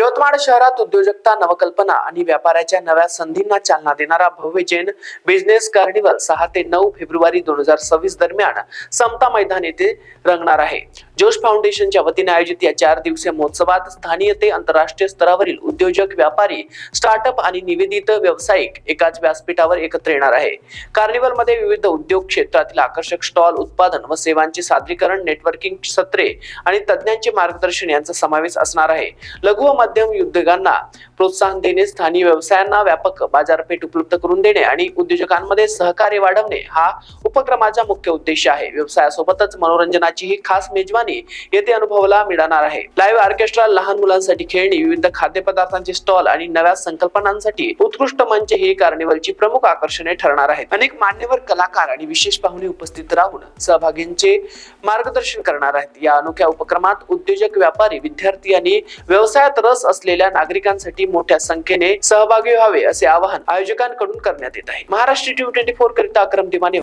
यवतमाळ शहरात उद्योजकता नवकल्पना आणि व्यापाराच्या नव्या संधींना चालना देणारा भव्य जैन बिझनेस कार्निवल सहा ते नऊ फेब्रुवारी दोन हजार सव्वीस दरम्यान समता मैदान येथे रंगणार आहे. जोश फाउंडेशनच्या वतीने आयोजित या चार दिवसीय महोत्सवात स्थानीय ते आंतरराष्ट्रीय स्तरावरील उद्योजक व्यापारी स्टार्टअप आणि निवेदित व्यावसायिक एकाच व्यासपीठावर एकत्र येणार आहे. कार्निवलमध्ये विविध उद्योग क्षेत्रातील आकर्षक स्टॉल उत्पादन व सेवांचे सादरीकरण नेटवर्किंग सत्रे आणि तज्ज्ञांचे मार्गदर्शन यांचा समावेश असणार आहे. लघु व मध्यम उद्योगांना प्रोत्साहन देणे स्थानीय व्यवसायांना व्यापक बाजारपेठ उपलब्ध करून देणे आणि उद्योजकांमध्ये सहकार्य वाढवणे हा उपक्रमाचा मुख्य उद्देश आहे. व्यवसायासोबतच मनोरंजनाची ही खास मेजवानी ठिकाणी येथे अनुभवाला मिळणार आहे. लाईव्ह ऑर्केस्ट्रा लहान मुलांसाठी खेळणी विविध खाद्यपदार्थांचे स्टॉल आणि नव्या संकल्पनांसाठी उत्कृष्ट मंच ही कार्निवलची प्रमुख आकर्षणे ठरणार आहेत. अनेक मान्यवर कलाकार आणि विशेष पाहुणे उपस्थित राहून सहभागींचे मार्गदर्शन करणार आहेत. या अनोख्या उपक्रमात उद्योजक व्यापारी विद्यार्थी आणि व्यवसायात रस असलेल्या नागरिकांसाठी मोठ्या संख्येने सहभागी व्हावे असे आवाहन आयोजकांकडून करण्यात येत आहे. महाराष्ट्र ट्वेंटी फोर करिता अक्रम दिमाने